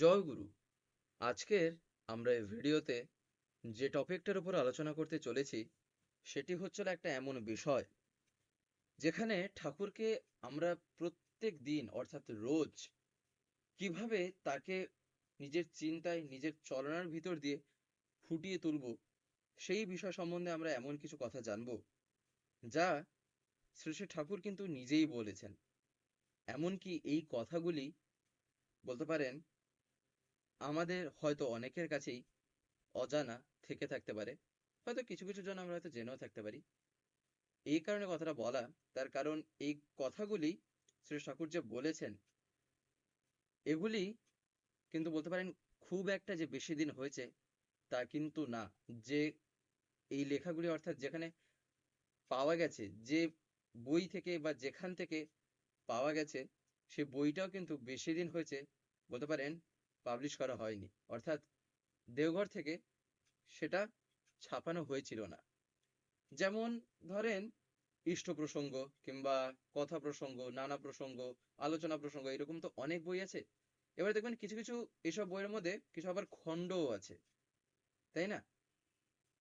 জয় গুরু। আজকের আমরা এই ভিডিওতে যে টপিকটার উপর আলোচনা করতে চলেছি, সেটি হচ্ছিল একটা এমন বিষয়, যেখানে ঠাকুরকে আমরা প্রত্যেক দিন, অর্থাৎ রোজ, কীভাবে তাকে নিজের চিন্তায়, নিজের চলনার ভিতর দিয়ে ফুটিয়ে তুলব, সেই বিষয় সম্বন্ধে আমরা এমন কিছু কথা জানব, যা শ্রী শ্রী ঠাকুর কিন্তু নিজেই বলেছেন। এমনকি এই কথাগুলি বলতে পারেন আমাদের হয়তো অনেকের কাছেই অজানা থেকে থাকতে পারে। হয়তো কিছু কিছু জন আমরা হয়তো জেনেও থাকতে পারি। এই কারণে কথাটা বলা, তার কারণ এই কথাগুলি শ্রী ঠাকুর যে বলেছেন, এগুলি কিন্তু বলতে পারেন খুব একটা যে বেশি দিন হয়েছে তা কিন্তু না। যে এই লেখাগুলি অর্থাৎ যেখানে পাওয়া গেছে, যে বই থেকে বা যেখান থেকে পাওয়া গেছে, সে বইটাও কিন্তু বেশি দিন হয়েছে। বলতে পারেন পাবলিশ করা হয়নি। অর্থাৎ দেওঘর থেকে সেটা ছাপানো হয়েছিল না। যেমন ধরেন, ইষ্ট প্রসঙ্গ কিংবা কথা প্রসঙ্গ, নানা প্রসঙ্গ, আলোচনা প্রসঙ্গ, এরকম তো অনেক বই আছে। এবার দেখবেন কিছু কিছু এসব বইয়ের মধ্যে কিছু আবার খণ্ডও আছে, তাই না?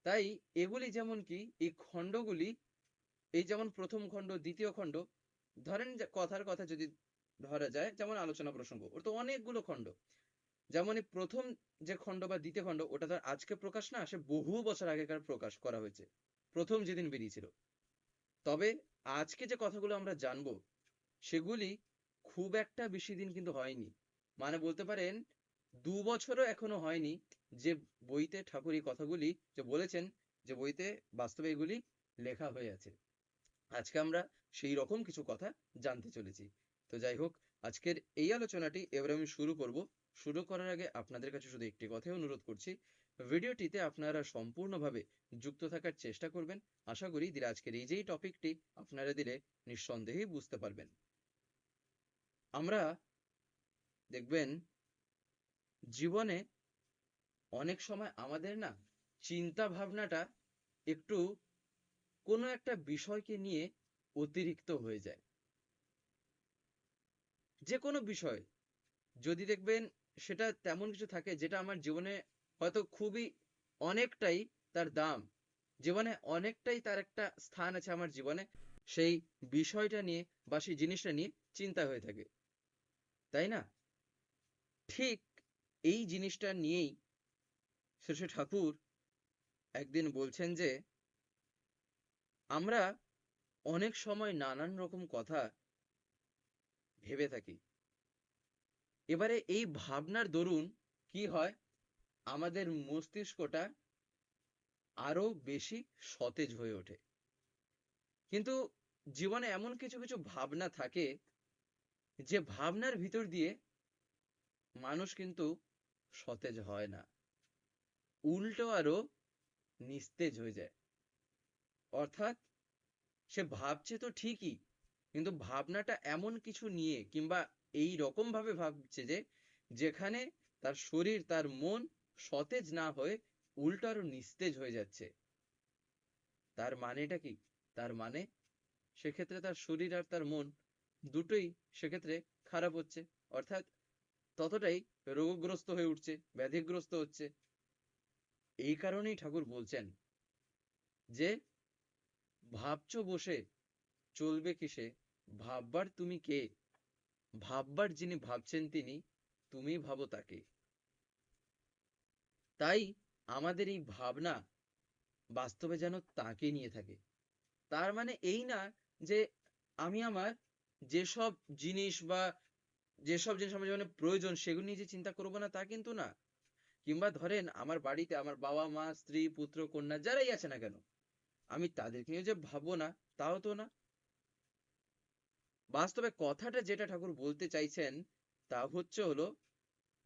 তাই এগুলি যেমন কি, এই খণ্ডগুলি, এই যেমন প্রথম খণ্ড, দ্বিতীয় খণ্ড, ধরেন কথার কথা যদি ধরা যায়, যেমন আলোচনা প্রসঙ্গ, ওর তো অনেকগুলো খণ্ড। যেমন এই প্রথম যে খণ্ড বা দ্বিতীয় খণ্ড, ওটা তো আজকে প্রকাশ না, সে বহু বছর আগেকার প্রকাশ করা হয়েছে। প্রথম যেদিন বেরিয়েছিল। তবে আজকে যে কথাগুলো আমরা জানব, সেগুলি খুব একটা বেশি দিন কিন্তু হয়নি। মানে বলতে পারেন, দু বছরও এখনও হয়নি যে বইতে ঠাকুর এই কথাগুলি যে বলেছেন, যে বইতে বাস্তবে এগুলি লেখা হয়ে আছে। আজকে আমরা সেই রকম কিছু কথা জানতে চলেছি। তো যাই হোক, আজকের এই আলোচনাটি এবার আমি শুরু করব। শুরু করার আগে আপনাদের কাছে শুধু একটি কথাই অনুরোধ করছি, ভিডিওটিতে আপনারা সম্পূর্ণভাবে যুক্ত থাকার চেষ্টা করবেন। আশা করি দিলে আজকের এই যেই টপিকটি আপনারা দিলে নিঃসন্দেহেই বুঝতে পারবেন। আমরা দেখবেন, জীবনে অনেক সময় আমাদের না চিন্তা ভাবনাটা একটু কোনো একটা বিষয়কে নিয়ে অতিরিক্ত হয়ে যায়। যে কোনো বিষয়, যদি দেখবেন সেটা তেমন কিছু থাকে যেটা আমার জীবনে হয়তো খুবই অনেকটাই তার দাম। জীবনে অনেকটাই তার একটা স্থান আছে আমার জীবনে। সেই বিষয়টা নিয়ে বা সেই জিনিসটা নিয়ে চিন্তা হয়ে থাকে। তাই না? ঠিক এই জিনিসটা নিয়েই শ্রী ঠাকুর একদিন বলছেন যে, আমরা অনেক সময় নানান রকম কথা ভেবে থাকি। এবারে এই ভাবনার দরুন কি হয়? আমাদের মস্তিষ্কটা আরও বেশি সতেজ হয়ে ওঠে। কিন্তু জীবনে এমন কিছু কিছু ভাবনা থাকে, যে ভাবনার ভিতর দিয়ে মানুষ কিন্তু সতেজ হয় না। উল্টো আরও নিস্তেজ হয়ে যায়। অর্থাৎ সে ভাবছে তো ঠিকই, কিন্তু ভাবনাটা এমন কিছু নিয়ে কিংবা এই রকম ভাবে ভাবছে যে, যেখানে তার শরীর, তার মন সতেজ না হয়ে উল্টো আরও নিস্তেজ হয়ে যাচ্ছে। তার মানেটা কি? তার মানে সেক্ষেত্রে তার শরীর আর তার মন দুটোই সেক্ষেত্রে খারাপ হচ্ছে। অর্থাৎ ততটাই রোগগ্রস্ত হয়ে উঠছে, ব্যাধিগ্রস্ত হচ্ছে। এই কারণেই ঠাকুর বলছেন যে, ভাবছ বসে, চলবে কিসে? ভাববার তুমি কে? ভাববার যিনি ভাবছেন তিনি তুমি ভাবো তাকে। তাই আমাদের এই ভাবনা বাস্তবে যেন তাকে নিয়ে থাকে। তার মানে এই না যে আমি আমার যেসব জিনিস বা যেসব জিনিস আমার জীবনে প্রয়োজন, সেগুলো নিয়ে যে চিন্তা করব না তা কিন্তু না। কিংবা ধরেন আমার বাড়িতে আমার বাবা, মা, স্ত্রী, পুত্র, কন্যা যারাই আছে না কেন, আমি তাদেরকে নিয়ে যে ভাববো না, তাও তো না। বাস্তবে কথাটা যেটা ঠাকুর বলতে চাইছেন, তা হচ্ছে হলো,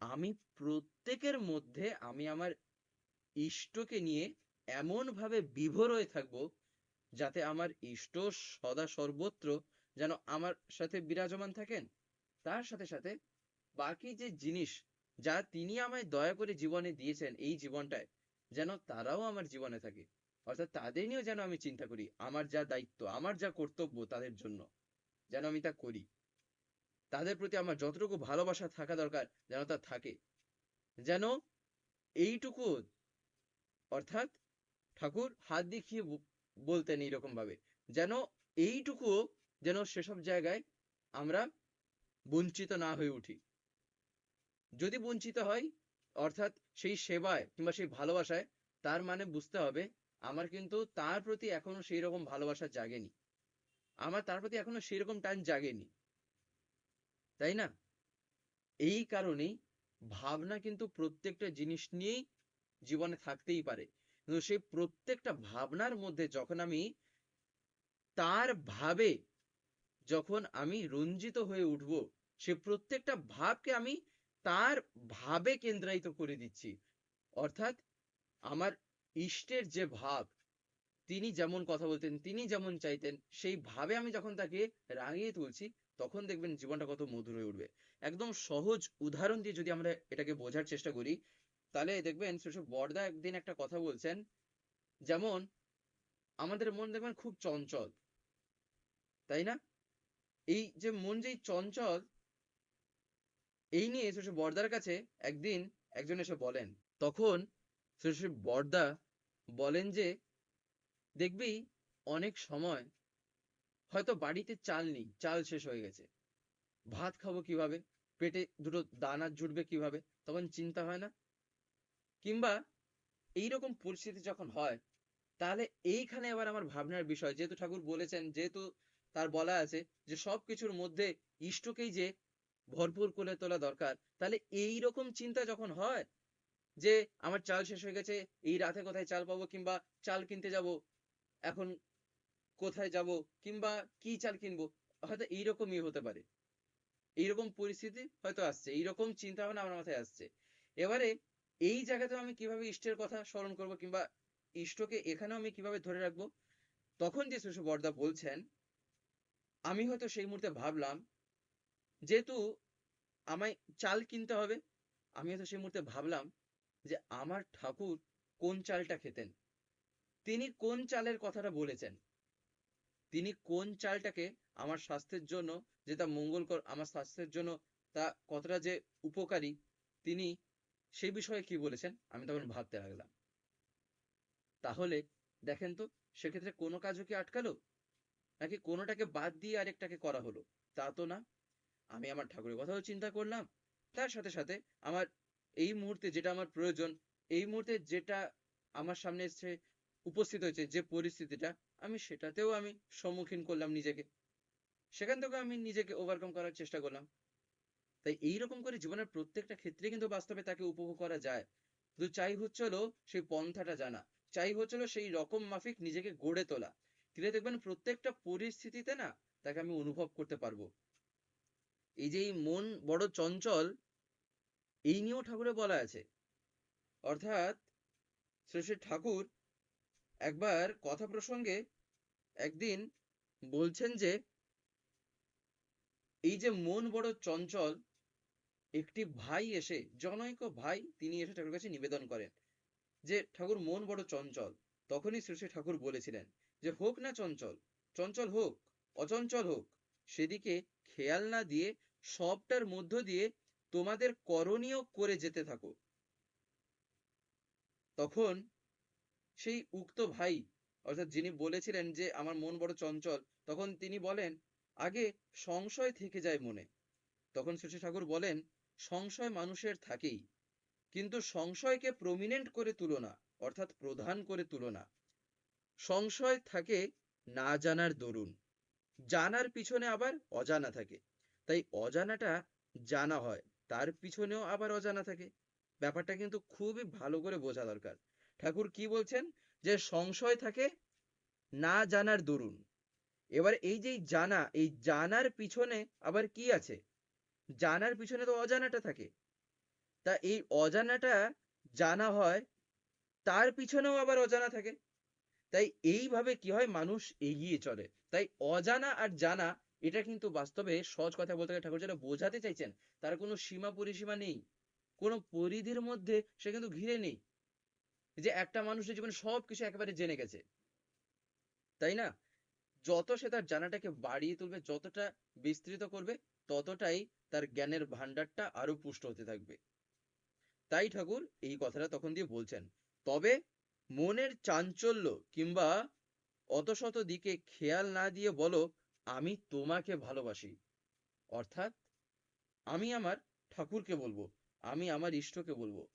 আমি প্রত্যেকের মধ্যে আমি আমার ইষ্টকে নিয়ে এমন ভাবে বিভোর হয়ে থাকব, যাতে আমার ইষ্ট সদা সর্বত্র যেন আমার সাথে বিরাজমান থাকেন। তার সাথে সাথে বাকি যে জিনিস যা তিনি আমায় দয়া করে জীবনে দিয়েছেন এই জীবনটায়, যেন তারাও আমার জীবনে থাকে। অর্থাৎ তাদের নিয়েও যেন আমি চিন্তা করি, আমার যা দায়িত্ব, আমার যা কর্তব্য তাদের জন্য। যেন আমি তা করি। তাদের প্রতি আমার যতটুকু ভালোবাসা থাকা দরকার যেন তা থাকে। যেন এইটুকু অর্থাৎ ঠাকুর হাত দেখিয়ে বলতেন এইরকম ভাবে যেন এইটুকু যেন সেসব জায়গায় আমরা বঞ্চিত না হয়ে উঠি। যদি বঞ্চিত হয়, অর্থাৎ সেই সেবায় কিংবা সেই ভালোবাসায়, তার মানে বুঝতে হবে, আমার কিন্তু তার প্রতি এখনও সেই রকম ভালোবাসা জাগেনি। আমার তার প্রতি এখনও সেই রকম টান জাগেনি। তাই না? এই কারণেই ভাবনা কিন্তু প্রত্যেকটা জিনিস নিয়েই জীবনে থাকতেই পারে। কিন্তু সেই প্রত্যেকটা ভাবনার মধ্যে যখন আমি তার ভাবে যখন আমি রঞ্জিত হয়ে উঠব, সে প্রত্যেকটা ভাবকে আমি তার ভাবে কেন্দ্রায়িত করে দিচ্ছি। অর্থাৎ আমার ইষ্টের যে ভাব তিনি যেমন কথা বলতেন, তিনি যেমন চাইতেন, সেই ভাবে আমি যখন তাকে রাঙিয়ে তুলছি, তখন দেখবেন জীবনটা কত মধুর হয়ে উঠবে। একদম সহজ উদাহরণ দিয়ে যদি আমরা এটাকে বোঝার চেষ্টা করি, তাহলে দেখবেন সেসব বড়দা একদিন একটা কথা বলছেন, যেমন, আমাদের মন দেখবেন খুব চঞ্চল। তাই না? এই যে মন যেই চঞ্চল, এই নিয়ে সেসব বর্দার কাছে একদিন একজন এসে বলেন। তখন সেসব বর্দা বলেন যে দেখবি অনেক সময় হয়তো বাড়িতে চাল নেই, চাল শেষ হয়ে গেছে। ভাত খাব কীভাবে? পেটে দুটো দানা জুটবে কীভাবে? তখন চিন্তা হয় না? কিংবা এইরকম পরিস্থিতি যখন হয়, তাহলে এইখানে আবার আমার ভাবনার বিষয়। যেহেতু ঠাকুর বলেছেন, যেহেতু তার বলা আছে যে সবকিছুর মধ্যে ইষ্টকেই যে ভরপুর করে তোলা দরকার, তাহলে এই রকম চিন্তা যখন হয় যে আমার চাল শেষ হয়ে গেছে, এই রাতে কোথায় চাল পাবো কিংবা চাল কিনতে যাব এখন কোথায় যাব কিংবা কি চাল কিনবো, হয়তো এইরকমই হতে পারে। এইরকম পরিস্থিতি হয়তো আসছে, এইরকম চিন্তা ভাবনা আমার মাথায় আসছে। এবারে এই জায়গাতেও আমি কীভাবে ইষ্টের কথা স্মরণ করব কিংবা ইষ্টকে এখানেও আমি কীভাবে ধরে রাখব, তখন যে শিশু বর্দা বলছেন, আমি হয়তো সেই মুহূর্তে ভাবলাম, যেহেতু আমায় চাল কিনতে হবে, আমি হয়তো সেই মুহূর্তে ভাবলাম যে আমার ঠাকুর কোন চালটা খেতেন। তিনি কোন চালের কথাটা বলেছেন? তিনি কোন চালটাকে আমার স্বাস্থ্যের জন্য যেটা মঙ্গলকর, আমার স্বাস্থ্যের জন্য তা কতটা যে উপকারী, তিনি সেই বিষয়ে কি বলেছেন? আমি তখন ভাবতে লাগলাম। তাহলে দেখেন তো, সেক্ষেত্রে কোনো কাজও কি আটকালো? নাকি কোনোটাকে বাদ দিয়ে আরেকটাকে করা হলো? তা তো না। আমি আমার ঠাকুরের কথাও চিন্তা করলাম। তার সাথে সাথে আমার এই মুহূর্তে যেটা আমার প্রয়োজন, এই মুহূর্তে যেটা আমার সামনে এসে উপস্থিত হয়েছে যে পরিস্থিতিটা আমি সেটাতেও আমি সম্মুখীন করলাম নিজেকে। সেখান থেকে আমি নিজেকে ওভারকাম করার চেষ্টা করলাম। তাই এইরকম করে জীবনের প্রত্যেকটা ক্ষেত্রে কিন্তু বাস্তবে তাকে উপভোগ করা যায়। কিন্তু চাই হচ্ছিল সেই পন্থাটা জানা। চাই হচ্ছিল সেই রকম মাফিক নিজেকে গড়ে তোলা। তিনি দেখবেন প্রত্যেকটা পরিস্থিতিতে না তাকে আমি অনুভব করতে পারব। এই যে মন বড় চঞ্চল, এই নিয়েও ঠাকুরে বলা আছে। অর্থাৎ শ্রী ঠাকুর একবার কথা প্রসঙ্গে একদিন বলছেন যে, এই যে মন বড় চঞ্চল, একটি ভাই এসে, জনৈক ভাই তিনি এসে ঠাকুর কাছে নিবেদন করেন যে, ঠাকুর, মন বড় চঞ্চল। তখনই শ্রী ঠাকুর বলেছিলেন যে, হোক না চঞ্চল চঞ্চল হোক, অচঞ্চল হোক, সেদিকে খেয়াল না দিয়ে সবটার মধ্য দিয়ে তোমাদের করণীয় করে যেতে থাকো। তখন সেই উক্ত ভাই, অর্থাৎ যিনি বলেছিলেন যে আমার মন বড় চঞ্চল, তখন তিনি বলেন, আগে সংশয় থেকে যায় মনে। তখন শ্রী ঠাকুর বলেন, সংশয় মানুষের থাকেই। কিন্তু সংশয়কে প্রমিনেন্ট করে তুলো না, অর্থাৎ প্রধান করে তুলো না। সংশয় থাকে না জানার দরুন। জানার পিছনে আবার অজানা থাকে। তাই অজানাটা জানা হয়, তার পিছনেও আবার অজানা থাকে। ব্যাপারটা কিন্তু খুবই ভালো করে বোঝা দরকার। ঠাকুর কি বলছেন? যে সংশয় থাকে, না জানার দরুন। এবার এই যে জানা, এই জানার পিছনে আবার কি আছে? জানার পিছনে তো অজানাটা থাকে। তা এই অজানাটা জানা হয়, তার পিছনেও আবার অজানা থাকে। তাই এইভাবে কি হয়? মানুষ এগিয়ে চলে। তাই অজানা আর জানা, এটা কিন্তু বাস্তবে সহজ কথা বলতে গেলে ঠাকুর যেটা বোঝাতে চাইছেন, তার কোনো সীমা পরিসীমা নেই। কোনো পরিধির মধ্যে সে কিন্তু ঘিরে নেই। যে একটা মানুষের জীবনে সবকিছু একেবারে জেনে গেছে। তাই না? যত সে তার জানাটাকে বাড়িয়ে তুলবে, যতটা বিস্তৃত করবে, ততটাই তার জ্ঞানের ভান্ডারটা আরও পুষ্ট হতে থাকবে। তাই ঠাকুর এই কথাটা তখন দিয়ে বলছেন। তবে মনের চাঞ্চল্য কিংবা অত শত দিকে খেয়াল না দিয়ে বলো, আমি তোমাকে ভালোবাসি। অর্থাৎ আমি আমার ঠাকুরকে বলব, আমি আমার ইষ্টকে বলব।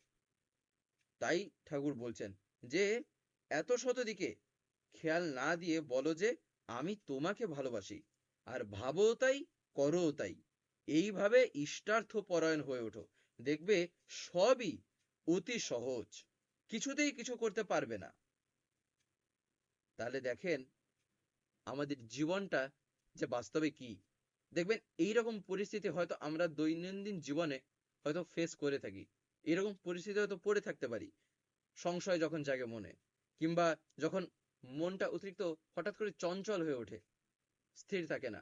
তাই ঠাকুর বলছেন যে, এত শত দিকে খেয়াল না দিয়ে বলো যে, আমি তোমাকে ভালোবাসি, আর ভাবো তাই করো তাই। এইভাবে ইষ্টার্থ পরায়ণ হয়ে ওঠো। দেখবে সবই অতি সহজ, কিছুতেই কিছু করতে পারবে না। তাহলে দেখেন, আমাদের জীবনটা যে বাস্তবে কি? দেখবেন, এইরকম পরিস্থিতি হয়তো আমরা দৈনন্দিন জীবনে হয়তো ফেস করে থাকি। এরকম পরিস্থিতি হয়তো পড়ে থাকতে পারি। সংশয় যখন জাগে মনে, কিংবা যখন মনটা অতিরিক্ত হঠাৎ করে চঞ্চল হয়ে ওঠে, স্থির থাকে না,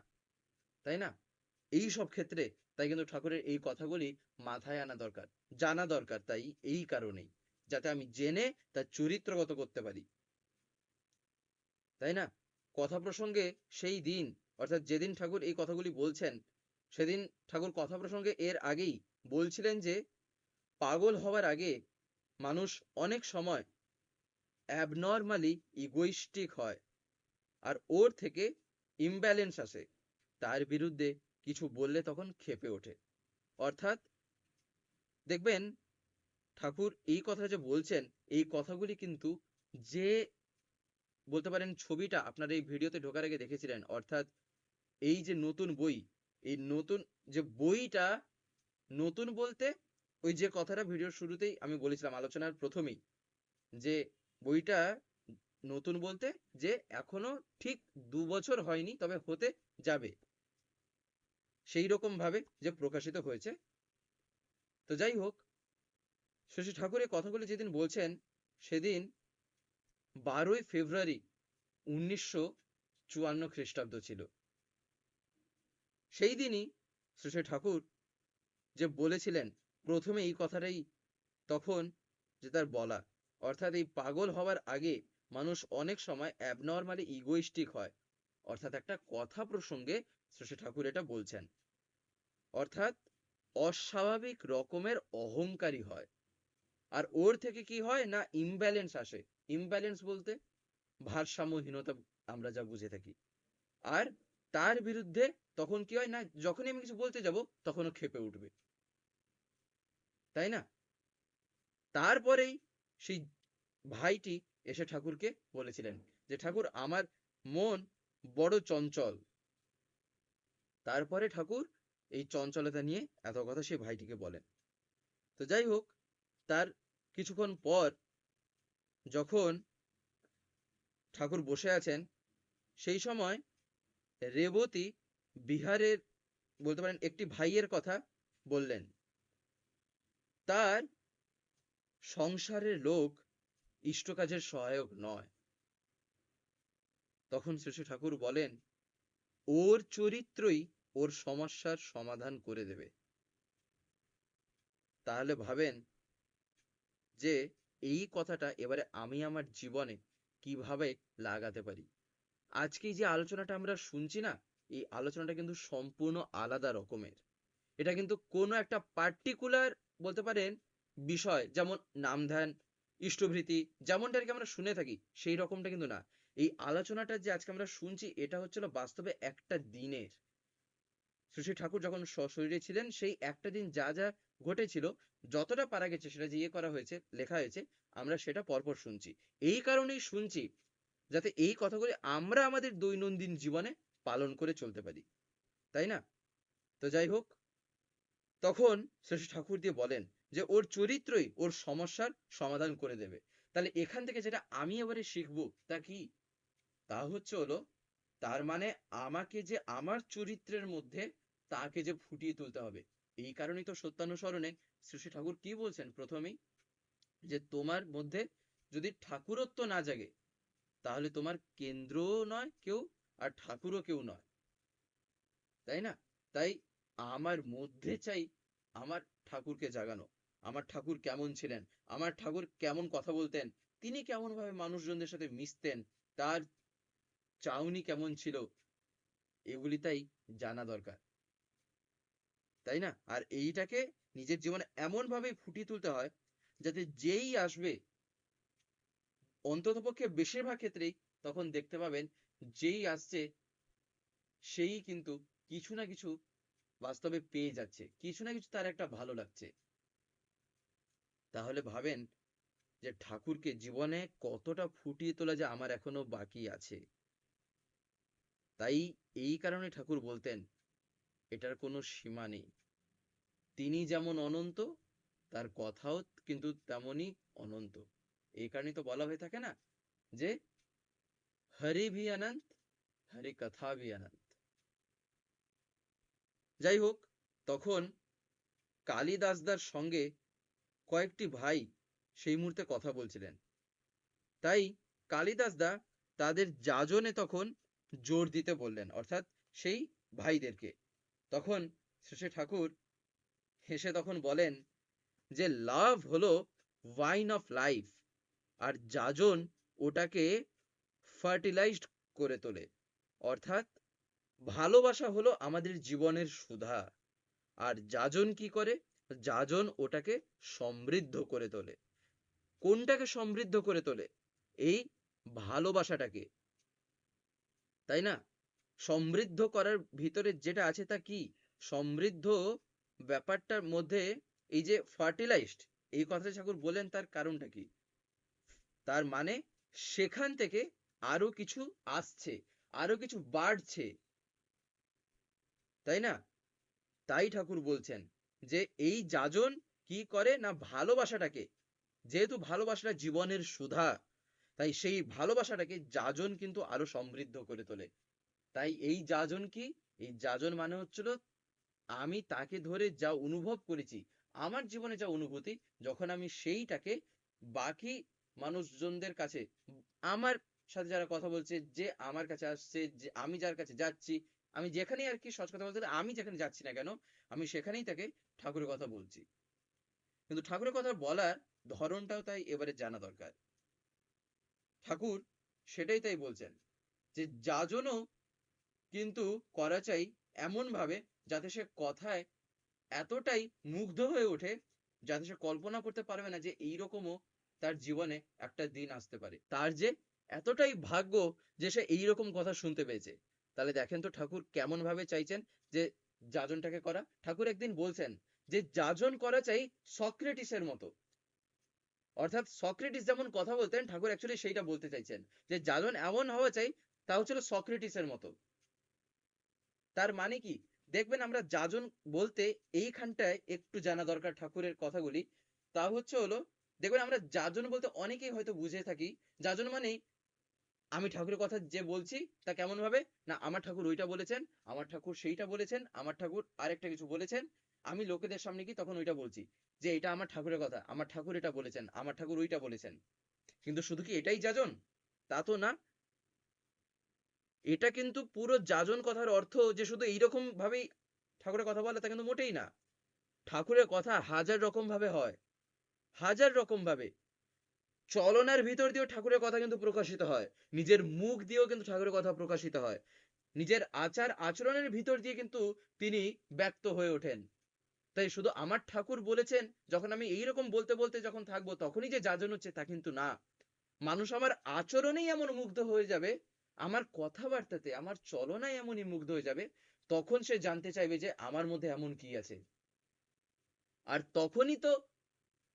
তাই না? এই সব ক্ষেত্রে তাই কিন্তু ঠাকুরের এই কথাগুলি মাথায় আনা দরকার, জানা দরকার তাই এই কারণেই, যাতে আমি জেনে তার চরিত্রগত করতে পারি। তাই না? কথা প্রসঙ্গে সেই দিন, অর্থাৎ যেদিন ঠাকুর এই কথাগুলি বলছেন, সেদিন ঠাকুর কথা প্রসঙ্গে এর আগেই বলছিলেন যে পাগল হওয়ার আগে মানুষ অনেক সময় অ্যাবনর্মালি ইগোইস্টিক হয় আর ওর থেকে ইমব্যালেন্স আসে। তার বিরুদ্ধে কিছু বললে তখন খেপে ওঠে। অর্থাৎ দেখবেন ঠাকুর এই কথা যে বলছেন, এই কথাগুলি কিন্তু যে বলতে পারেন ছবিটা আপনার এই ভিডিওতে ঢোকার আগে দেখেছিলেন, অর্থাৎ এই যে নতুন বই, এই নতুন যে বইটা নতুন বলতে ওই যে কথাটা ভিডিওর শুরুতেই আমি বলেছিলাম, আলোচনার প্রথমেই যে বইটা নতুন বলতে যে এখনও ঠিক দু বছর হয়নি, তবে হতে যাবে। সেই রকম ভাবে যে প্রকাশিত হয়েছে। তো যাই হোক, শশী ঠাকুর এই কথাগুলি যেদিন বলছেন, সেদিন বারোই ফেব্রুয়ারি উনিশশো চুয়ান্ন খ্রিস্টাব্দ ছিল। সেই দিনই শ্রী ঠাকুর যে বলেছিলেন প্রথমে এই কথাটাই তখন যে তার বলা। অর্থাৎ এই পাগল হওয়ার আগে মানুষ অনেক সময় অ্যাবনর্মালি ইগোইস্টিক হয়। অর্থাৎ একটা কথা প্রসঙ্গে শ্রী ঠাকুর এটা বলছেন। অর্থাৎ অস্বাভাবিক রকমের অহংকারী হয়। আর ওর থেকে কি হয় না ইমব্যালেন্স আসে? ইমব্যালেন্স বলতে ভারসাম্যহীনতা আমরা যা বুঝে থাকি। আর তার বিরুদ্ধে তখন কি হয় না, যখনই আমি কিছু বলতে যাব, তখনও ক্ষেপে উঠবে। তাই না? তারপরেই সেই ভাইটি এসে ঠাকুরকে বলেছিলেন যে, ঠাকুর, আমার মন বড় চঞ্চল। তারপরে ঠাকুর এই চঞ্চলতা নিয়ে এত কথা সেই ভাইটিকে বলেন। তো যাই হোক, তার কিছুক্ষণ পর যখন ঠাকুর বসে আছেন, সেই সময় রেবতী বিহারের বলতে পারেন একটি ভাইয়ের কথা বললেন। তার সংসারের লোক ইষ্ট কাজের সহায়ক নয়। তখন শ্রী ঠাকুর বলেন, ওর চরিত্রই ওর সমস্যার সমাধান করে দেবে। তাহলে ভাবেন যে, এই কথাটা এবারে আমি আমার জীবনে কীভাবে লাগাতে পারি? আজকে যে আলোচনাটা আমরা শুনছি না, এই আলোচনাটা কিন্তু সম্পূর্ণ আলাদা রকমের। এটা কিন্তু কোনো একটা পার্টিকুলার বলতে পারেন বিষয়, যেমন নাম ধ্যান, ইষ্টভৃতি, যেমনটা আর কি আমরা শুনে থাকি, সেই রকমটা কিন্তু না। এই আলোচনাটা যে আজকে আমরা শুনছি, এটা হচ্ছিল বাস্তবে একটা দিনের। শ্রী ঠাকুর যখন সশরীরে ছিলেন, সেই একটা দিন যা যা ঘটেছিল, যতটা পারা গেছে সেটা যে ইয়ে করা হয়েছে, লেখা হয়েছে, আমরা সেটা পরপর শুনছি। এই কারণেই শুনছি যাতে এই কথাগুলি আমরা আমাদের দৈনন্দিন জীবনে পালন করে চলতে পারি। তাই না? তো যাই হোক তখন শ্রেষ্ঠ ঠাকুর দিয়ে বলেন যে, ওর চরিত্রই ওর সমস্যার সমাধান করে দেবে। তাহলে এখান থেকে যেটা আমি এবারে শিখব, তা কি? তা হচ্ছে হলো, তার মানে আমাকে যে আমার চরিত্রের মধ্যে তাকে যে ফুটিয়ে তুলতে হবে, এই কারণেই তো সত্যানুসরণে শ্রী ঠাকুর কি বলছেন প্রথমেই? যে, তোমার মধ্যে যদি ঠাকুরত্ব না জাগে, তাহলে তোমার কেন্দ্রও নয় কেউ আর ঠাকুরও কেউ নয়। তাই না? তাই আমার মধ্যে চাই আমার ঠাকুরকে জাগানো। আমার ঠাকুর কেমন ছিলেন? আমার ঠাকুর কেমন কথা বলতেন? তিনি কেমন ভাবে মানুষজনদের সাথে মিশতেন? তার চাউনি কেমন ছিল? এগুলি তাই জানা দরকার। তাই না? আর এইটাকে নিজের জীবনে এমন ভাবে ফুটিয়ে তুলতে হয় যাতে যেই আসবে অন্ততপক্ষে বেশিরভাগ ক্ষেত্রেই তখন দেখতে পাবেন যেই আসছে, সেই কিন্তু কিছু না কিছু বাস্তবে পেয়ে যাচ্ছে। কিছু না কিছু তার একটা ভালো লাগছে। তাহলে ভাবেন যে ঠাকুরকে জীবনে কতটা ফুটিয়ে তোলা যে আমার এখনও বাকি আছে। তাই এই কারণে ঠাকুর বলতেন, এটার কোনো সীমা নেই। তিনি যেমন অনন্ত, তার কথাও কিন্তু তেমনই অনন্ত। এই কারণে তো বলা হয়ে থাকে না যে, হরি ভি অনন্ত হরি কথা ভি অনন্ত যাই হোক, তখন কালিদাসদার সঙ্গে কয়েকটি ভাই সেই মুহূর্তে কথা বলছিলেন। তাই কালিদাসদা তাদের যাজনে তখন জোর দিতে বললেন, অর্থাৎ সেই ভাইদেরকে। তখন শেষে ঠাকুর হেসে তখন বলেন যে, লাভ হলো ওয়াইন অফ লাইফ আর যাজন ওটাকে ফার্টিলাইজড করে তোলে, অর্থাৎ ভালোবাসা হলো আমাদের জীবনের সুধা। আর যাজন কি করে? যাজন ওটাকে সমৃদ্ধ করে তোলে। কোনটাকে সমৃদ্ধ করে তোলে? এই ভালোবাসাটাকে। তাই না? সমৃদ্ধ করার ভিতরে যেটা আছে তা কি? সমৃদ্ধ ব্যাপারটার মধ্যে এই যে ফার্টিলাইজড এই কথা ঠাকুর বলেন তার কারণটা কি? তার মানে সেখান থেকে আরও কিছু আসছে, আরও কিছু বাড়ছে। তাই না? তাই ঠাকুর বলছেন যে এই যাজন কি করে না ভালোবাসাটাকে, যেহেতু ভালোবাসাটা জীবনের সুধা, তাই সেই ভালোবাসাটাকে যাজন কিন্তু আরও সমৃদ্ধ করে তোলে। তাই এই যাজন কি? এই যাজন মানে হচ্ছিল আমি তাকে ধরে যা অনুভব করেছি, আমার জীবনে যা অনুভূতি, যখন আমি সেইটাকে বাকি মানুষজনদের কাছে, আমার সাথে যারা কথা বলছে, যে আমার কাছে আসছে, যে আমি যার কাছে যাচ্ছি আমি যেখানেই আর কি সৎ কথা বলতে আমি যেখানে যাচ্ছি না কেন, আমি সেখানেই তাকে ঠাকুরের কথা বলছি। কিন্তু ঠাকুরের কথা বলার ধরনটাও তাই এবারে জানা দরকার। ঠাকুর সেটাই তাই বলছেন যে যাজনও কিন্তু করা চাই এমন ভাবে যাতে সে কথায় এতটাই মুগ্ধ হয়ে ওঠে, যাতে সে কল্পনা করতে পারবে না যে এইরকমও তার জীবনে একটা দিন আসতে পারে। তার যে এতটাই ভাগ্য যে সে এইরকম কথা শুনতে পেয়েছে। তাহলে দেখেন তো ঠাকুর কেমন ভাবে চাইছেন যে যাজনটাকে করা। ঠাকুর একদিন বলছেন যে যাজন করা চাই সক্রেটিসের মতো। অর্থাৎ সক্রেটিস যেমন কথা বলতেন, ঠাকুর অ্যাকচুয়ালি সেইটা বলতে চাইছেন যে যাজন এমন হওয়া চাই, তা হচ্ছিল সক্রেটিসের মতো। তার মানে কি? দেখবেন আমরা যাজন বলতে এইখানটায় একটু জানা দরকার ঠাকুরের কথাগুলি। তা হচ্ছে হলো, দেখবেন আমরা যাজন বলতে অনেকেই হয়তো বুঝে থাকি। যাজন মানেই আমি ঠাকুরের কথা যে বলছি, তা কেমন ভাবে? না, আমার ঠাকুর ওইটা বলেছেন, আমার ঠাকুর সেইটা বলেছেন, আমার ঠাকুর আরেকটা কিছু বলেছেন। আমি লোকেদের সামনে কি তখন ওইটা বলছি, যে এটা আমার ঠাকুরের কথা, আমার ঠাকুর এটা বলেছেন, আমার ঠাকুর ওইটা বলেছেন। কিন্তু শুধু কি এটাই যাজন? তা তো না। এটা কিন্তু পুরো যাজন কথার অর্থ যে শুধু এইরকম ভাবেই ঠাকুরের কথা বলে, তা কিন্তু মোটেই না। ঠাকুরের কথা হাজার রকম ভাবে হয়। হাজার রকম ভাবে। চলনার ভিতর দিয়েও ঠাকুরের কথা কিন্তু প্রকাশিত হয়। নিজের মুখ দিয়েও কিন্তু ঠাকুরের কথা প্রকাশিত হয়। নিজের আচার আচরণের ভিতর দিয়ে কিন্তু তিনি ব্যক্ত হয়ে ওঠেন। তাই শুধু আমার ঠাকুর বলেছেন, যখন আমি এইরকম বলতে বলতে যখন থাকব, তখনই যে যাজন হচ্ছে তা কিন্তু না। মানুষ আমার আচরণেই এমন মুগ্ধ হয়ে যাবে, আমার কথাবার্তাতে, আমার চলনায় এমনই মুগ্ধ হয়ে যাবে, তখন সে জানতে চাইবে যে আমার মধ্যে এমন কি আছে। আর তখনই তো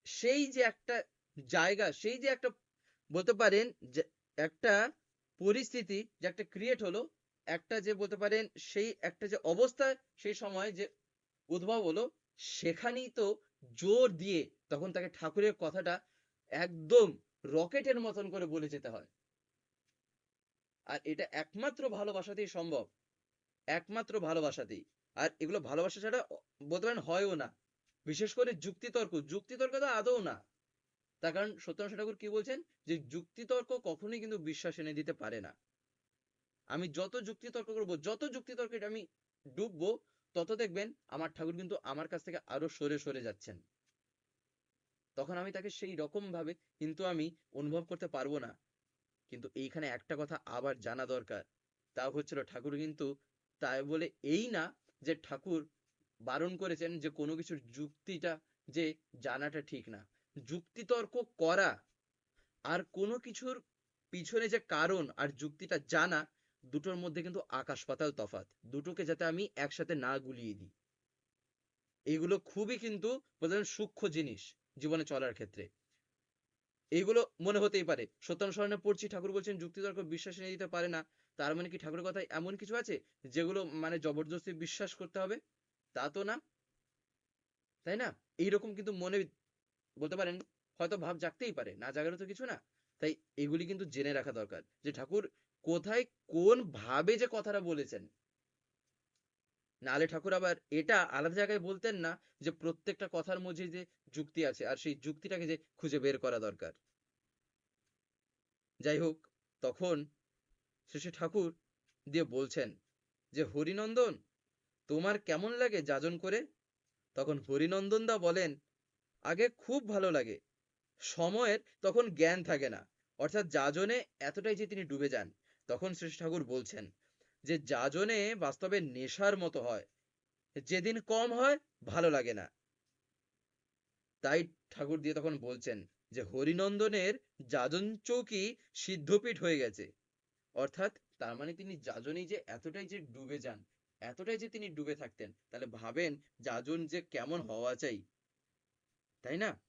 সেই যে একটা জায়গা, সেই যে একটা বলতে পারেন একটা পরিস্থিতি, যে একটা ক্রিয়েট হলো, একটা যে বলতে পারেন সেই একটা যে অবস্থা, সেই সময় যে উদ্ভব হলো, সেখানেই তো জোর দিয়ে তখন তাকে ঠাকুরের কথাটা একদম রকেটের মতন করে বলে যেতে হয়। আর এটা একমাত্র ভালোবাসাতেই সম্ভব। একমাত্র ভালোবাসাতেই। আর এগুলো ভালোবাসা ছাড়া বলতে পারেন হয়ও না। বিশেষ করে যুক্তিতর্ক যুক্তিতর্ক তো আদৌ না। তার কারণ সত্যনারায়ণ ঠাকুর কি বলছেন? যে যুক্তিতর্ক কখনোই কিন্তু বিশ্বাস এনে দিতে পারে না। আমি যত যুক্তিতর্ক করব, যত যুক্তিতর্কে আমি ডুববো, তত দেখবেন আমার ঠাকুর কিন্তু আমার কাছ থেকে আরও সরে সরে যাচ্ছেন। তখন আমি তাকে সেই রকম ভাবে কিন্তু আমি অনুভব করতে পারব না। কিন্তু এইখানে একটা কথা আবার জানা দরকার। তা হচ্ছিল ঠাকুর কিন্তু তাই বলে এই না যে ঠাকুর বারণ করেছেন যে কোনো কিছুর যুক্তিটা যে জানাটা ঠিক না। যুক্তিতর্ক করা আর কোনো কিছুর পিছনে যে কারণ আর যুক্তিটা জানা দুটোর মধ্যে কিন্তু আকাশ পাতাল তফাৎ। দুটোকে যাতে আমি একসাথে না গুলিয়ে দিই। এইগুলো খুবই কিন্তু বলতে সূক্ষ্ম জিনিস জীবনে চলার ক্ষেত্রে। এইগুলো মনে হতেই পারে। সত্যানুসরণে পড়ছি, ঠাকুর বলছেন, যুক্তিতর্ক বিশ্বাস নিয়ে দিতে পারে না। তার মানে কি ঠাকুরের কথায় এমন কিছু আছে যেগুলো মানে জবরদস্তি বিশ্বাস করতে হবে? তা তো না। তাই না? এইরকম কিন্তু মনে বলতে পারেন, হয়তো ভাব জাগতেই পারে, না জাগারও তো কিছু না। তাই এগুলি কিন্তু জেনে রাখা দরকার যে ঠাকুর কোথায় কোন ভাবে যে কথাটা বলেছেন। নালে ঠাকুর আবার এটা আলাদা জায়গায় বলতেন না যে প্রত্যেকটা কথার মধ্যে যে যুক্তি আছে, আর সেই যুক্তিটাকে যে খুঁজে বের করা দরকার। যাই হোক, তখন শেষে ঠাকুর দিয়ে বলছেন যে, হরিনন্দন, তোমার কেমন লাগে যাজন করে? তখন হরিনন্দন দা বলেন আগে খুব ভালো লাগে। সময়ের তখন জ্ঞান থাকে না। অর্থাৎ যাজনে এতটাই যে তিনি ডুবে যান, তখন শ্রী ঠাকুর বলছেন যে, যাজনে বাস্তবে নেশার মতো হয়। যেদিন কম হয়, ভালো লাগে না। তাই ঠাকুর দিয়ে তখন বলছেন যে, হরিনন্দনের যাজন চৌকি সিদ্ধপীঠ হয়ে গেছে। অর্থাৎ তার মানে তিনি যাজনেই যে এতটাই যে ডুবে যান, এতটাই যে তিনি ডুবে থাকতেন, তাহলে ভাবেন যাজন যে কেমন হওয়া চাই। তাই না?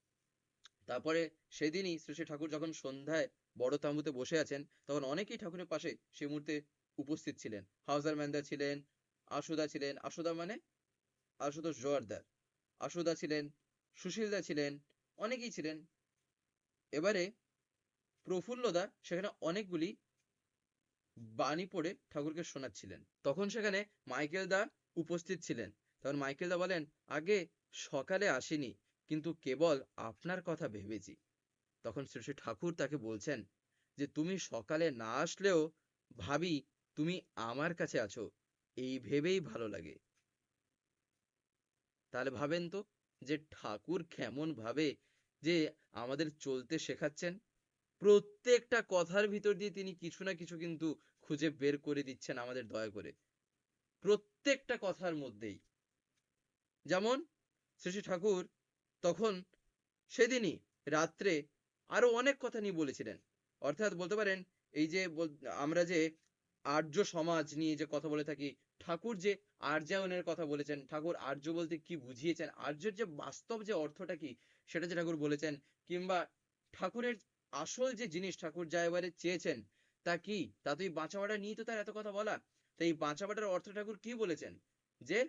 তারপরে সেদিনই শ্রী ঠাকুর যখন সন্ধ্যায় বড় তাঁবুতে বসে আছেন, তখন অনেকেই ঠাকুরের পাশে সেই মুহূর্তে উপস্থিত ছিলেন। হাউজার ম্যানদা ছিলেন, আশুদা ছিলেন। আশুদা মানে? আশুতোষ জোয়ারদার। আশুদা ছিলেন, সুশীলদা ছিলেন, অনেকেই ছিলেন। এবারে প্রফুল্লদা সেখানে অনেকগুলি বাণী পড়ে ঠাকুরকে শোনাচ্ছিলেন। তখন সেখানে মাইকেল দা উপস্থিত ছিলেন। তখন মাইকেল দা বলেন, আগে সকালে আসিনি কিন্তু কেবল আপনার কথা ভেবেছি। তখন শ্রী শ্রী ঠাকুর তাকে বলছেন যে, তুমি সকালে না আসলেও ভাবি তুমি আমার কাছে আছো, এই ভেবেই ভালো লাগে। তাহলে ভাবেন তো যে, ঠাকুর কেমন ভাবে যে, আমাদের চলতে শেখাচ্ছেন। প্রত্যেকটা কথার ভিতর দিয়ে তিনি কিছু না কিছু কিন্তু খুঁজে বের করে দিচ্ছেন আমাদের দয়া করে। প্রত্যেকটা কথার মধ্যেই। যেমন শ্রী শ্রী ঠাকুর তখন সেদিনই রাত্রে আরও অনেক কথা নিয়ে বলেছিলেন। অর্থাৎ বলতে পারেন, এই যে আমরা যে আর্য সমাজ নিয়ে যে কথা বলে থাকি, ঠাকুর যে আর্যায়নের কথা বলেছেন, ঠাকুর আর্য বলতে কি বুঝিয়েছেন, আর্যের যে বাস্তব যে অর্থটা কি, সেটা যে ঠাকুর বলেছেন, কিংবা ঠাকুরের আসল যে জিনিস ঠাকুর যা এবারে চেয়েছেন, তা কি? তা তো এই বাঁচাবাটা নিয়ে তো তার এত কথা বলা। তাই বাঁচাবাটার অর্থ ঠাকুর কি বলেছেন? যে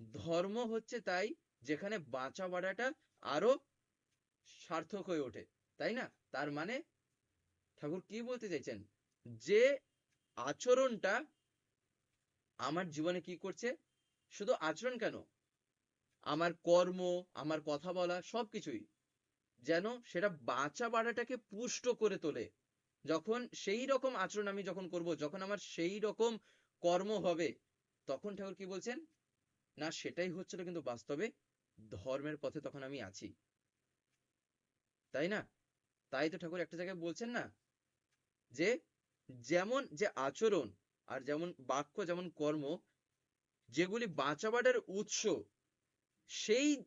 ধর্ম হচ্ছে তাই যেখানে বাঁচা বাড়াটা আরও সার্থক হয়ে ওঠে, তাই না? তার মানে ঠাকুর কি বলতে চাইছেন? যে আচরণটা আমার জীবনে কি করছে? শুধু আচরণ কেন? আমার কর্ম, আমার কথা বলা, সবকিছুই যেন সেটা বাঁচা বাড়াটাকে পুষ্ট করে তোলে। যখন সেই রকম আচরণ আমি যখন করব, যখন আমার সেই রকম কর্ম হবে, তখন ঠাকুর কি বলছেন? না, সেটাই হচ্ছিল কিন্তু বাস্তবে ধর্মের পথে তখন আমি আছি। তাই না? তাই তো ঠাকুর একটা জায়গায় বলছেন না যে, যেমন যে আচরণ আর যেমন বাক্য, যেমন কর্ম, যেগুলি বাঁচাবাটার উৎস, সেই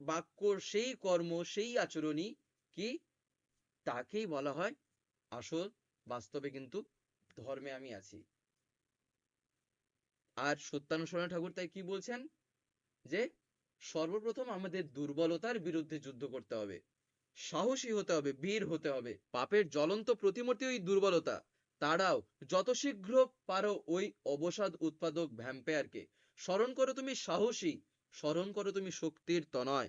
বাক্য, সেই কর্ম, সেই আচরণই কি? তাকেই বলা হয় আসল, বাস্তবে কিন্তু ধর্মে আমি আছি। আর সত্যানুসরণ ঠাকুর তাই কি বলছেন? যে সর্বপ্রথম আমাদের দুর্বলতার বিরুদ্ধে যুদ্ধ করতে হবে। সাহসী হতে হবে, বীর হতে হবে। পাপের জ্বলন্ত প্রতিমূর্তি ওই দুর্বলতা। তারাও যত শীঘ্র পারো ওই অবসাদ উৎপাদক ভ্যাম্পায়ারকে। স্মরণ করো তুমি সাহসী, স্মরণ করো তুমি শক্তির তনয়।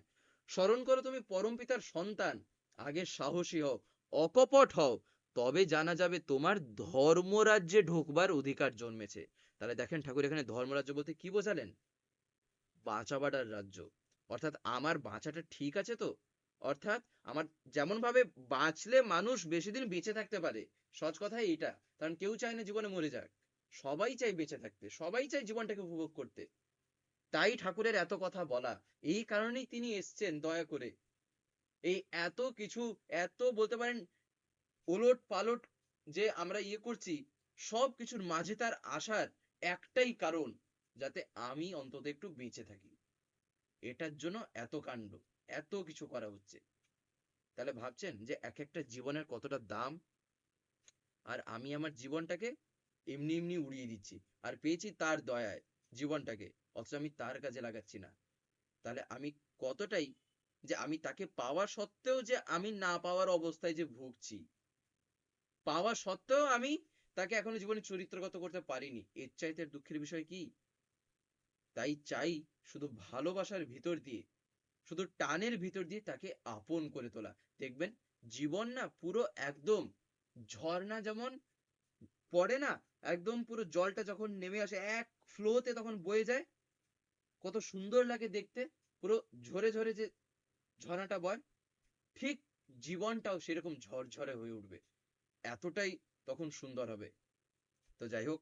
স্মরণ করো তুমি পরমপিতার সন্তান। আগে সাহসী হও, অকপট হও, তবে জানা যাবে তোমার ধর্মরাজ্যে ঢোকবার অধিকার জন্মেছে। তাহলে দেখেন ঠাকুর এখানে ধর্মরাজ্য বলতে কি বোঝালেন? বাঁচাবাটার রাজ্য। অর্থাৎ আমার বাঁচাটা ঠিক আছে তো? অর্থাৎ আমার যেমন ভাবে বাঁচলে মানুষ বেশি দিন বেঁচে থাকতে পারে। সহজ কথা এইটা। কারণ কেউ চায় না জীবনে মরে যাক। সবাই চাই বেঁচে থাকতে। সবাই চাই জীবনটাকে উপভোগ করতে। তাই ঠাকুরের এত কথা বলা। এই কারণেই তিনি এসছেন দয়া করে। এই এত কিছু, এত বলতে পারেন ওলট পালট যে আমরা ইয়ে করছি সব কিছুর মাঝে তার আসার একটাই কারণ। যাতে আমি অন্তত একটু বেঁচে থাকি। এটার জন্য এত কাণ্ড, এত কিছু করা হচ্ছে। তাহলে ভাবছেন যে এক একটা জীবনের কতটা দাম? আর আমি আমার জীবনটাকে এমনি এমনি উড়িয়ে দিচ্ছি। আর পেয়েছি তার দয়ায় জীবনটাকে, অথচ আমি তার কাজে লাগাচ্ছি না। তাহলে আমি কতটাই যে আমি তাকে পাওয়া সত্ত্বেও যে আমি না পাওয়ার অবস্থায় যে ভুগছি। পাওয়া সত্ত্বেও আমি তাকে এখনও জীবনে চরিত্রগত করতে পারিনি। এর চাইতে দুঃখের বিষয় কি? তাই চাই শুধু ভালোবাসার ভিতর দিয়ে, শুধু টানের ভিতর দিয়ে তাকে আপন করে তোলা। দেখবেন জীবন না পুরো একদম ঝর্ণা যেমন পড়ে না, একদম পুরো জলটা যখন নেমে আসে, এক ফ্লোতে তখন বয়ে যায়। কত সুন্দর লাগে দেখতে, পুরো ঝরে ঝরে যে ঝর্ণাটা বয়, ঠিক জীবনটাও সেরকম ঝরঝরে হয়ে উঠবে। এতটাই তখন সুন্দর হবে। তো যাই হোক